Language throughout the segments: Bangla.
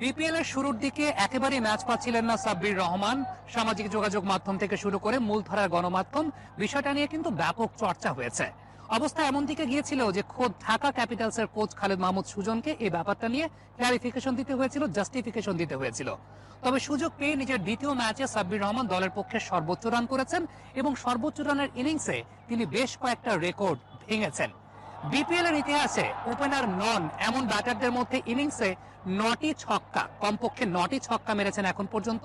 বিপিএল এর শুরুর দিকে একেবারেই ম্যাচ পাচ্ছিলেন না সাব্বির রহমান। সামাজিক যোগাযোগ মাধ্যম থেকে শুরু করে মূলধারার গণমাধ্যম, বিষয়টা নিয়ে কিন্তু ব্যাপক চর্চা হয়েছে। অবস্থা এমন দিকে গিয়েছিল যে খোদ ঢাকা ক্যাপিটালস এর কোচ খালেদ মাহমুদ সুজনকে এই ব্যাপারটা নিয়ে ক্লারিফিকেশন দিতে হয়েছিল জাস্টিফিকেশন দিতে হয়েছিল। তবে সুযোগ পেয়ে নিজের দ্বিতীয় ম্যাচে সাব্বির রহমান দলের পক্ষে সর্বোচ্চ রান করেছেন এবং সর্বোচ্চ রানের ইনিংসে তিনি বেশ কয়েকটা রেকর্ড ভেঙেছেন। বিপিএল এর ইতিহাসে ওপেনার নন এমন ব্যাটারদের মধ্যে ইনিংসে নটি ছক্কা, কমপক্ষে নটি ছক্কা মেরেছেন এখন পর্যন্ত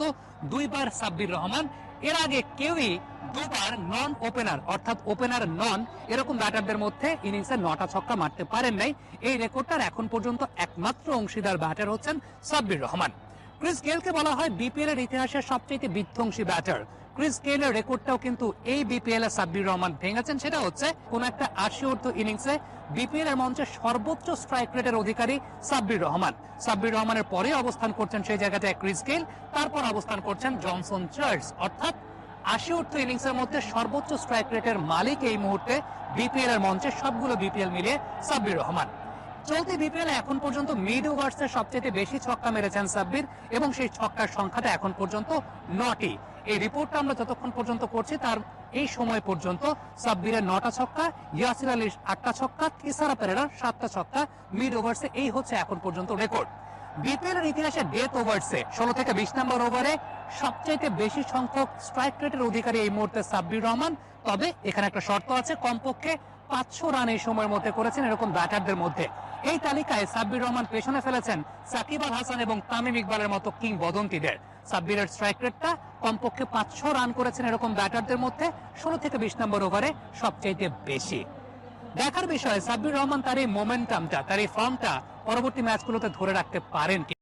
দুইবার সাব্বির রহমান। এর আগে কেউই দুবার নন ওপেনার অর্থাৎ ওপেনার নন এরকম ব্যাটারদের মধ্যে ইনিংসে নটা ছক্কা মারতে পারেন নাই। এই রেকর্ডটার এখন পর্যন্ত একমাত্র অংশীদার ব্যাটার হচ্ছেন সাব্বির রহমান। ক্রিস গেলকে বলা হয় বিপিএল এর ইতিহাসের সবচেয়ে বিধ্বংসী ব্যাটার ক্রিস গেলের রেকর্ডটাও কিন্তু এই বিপিএল এ সাব্বির রহমান ভেঙেছেন। সেটা হচ্ছে, কোন একটা আশি অর্ধ ইনিংসে বিপিএল এর মঞ্চে সর্বোচ্চ স্ট্রাইক রেটের অধিকারী সাব্বির রহমান। সাব্বির রহমানের পরে অবস্থান করছেন সেই জায়গাটায় ক্রিস গেল তারপর অবস্থান করছেন জনসন চার্লস। অর্থাৎ আশি অর্থ ইনিংসের মধ্যে সর্বোচ্চ স্ট্রাইক রেটের মালিক এই মুহূর্তে বিপিএল এর মঞ্চে সবগুলো বিপিএল মিলিয়ে সাব্বির রহমান। চলতি বিপিএল এখন পর্যন্ত মিড ওভার্সে সবচেয়ে বেশি ছক্কা মেরেছেন সাব্বির এবং সেই ছক্কার সংখ্যাটা এখন পর্যন্ত নটি। এই রিপোর্টটা আমরা যতক্ষণ পর্যন্ত করছি তার এই সময় পর্যন্ত সাব্বিরের নটা ছক্কা, ইয়াসির আলীর আটটা ছক্কা, তিসারা পেরেরার সাতটা ছক্কা, মিড ওভার্সে এই হচ্ছে এখন পর্যন্ত রেকর্ড। বিপিএল এর ইতিহাসে ডেথ ওভার্সে ষোলো থেকে বিশ নম্বর ওভারে সবচাইতে বেশি সংখ্যক স্ট্রাইক রেটের অধিকারী এই মুহূর্তে সাব্বির রহমান। তবে এখানে একটা শর্ত আছে, কমপক্ষে পাঁচশো রান এই সময়ের মধ্যে করেছেন এরকম ব্যাটারদের মধ্যে। এই তালিকায় সাব্বির রহমান পেছনে ফেলেছেন সাকিব আল হাসান এবং তামিম ইকবালের মতো কিংবদন্তিদের। সাব্বিরের স্ট্রাইক রেটটা কমপক্ষে পাঁচশো রান করেছেন এরকম ব্যাটারদের মধ্যে, ষোলো থেকে বিশ নম্বর ওভারে সবচাইতে বেশি। দেখার বিষয়, সাব্বির রহমান তার এই মোমেন্টামটা তার এই ফর্মটা পরবর্তী ম্যাচগুলোতে ধরে রাখতে পারেন কি?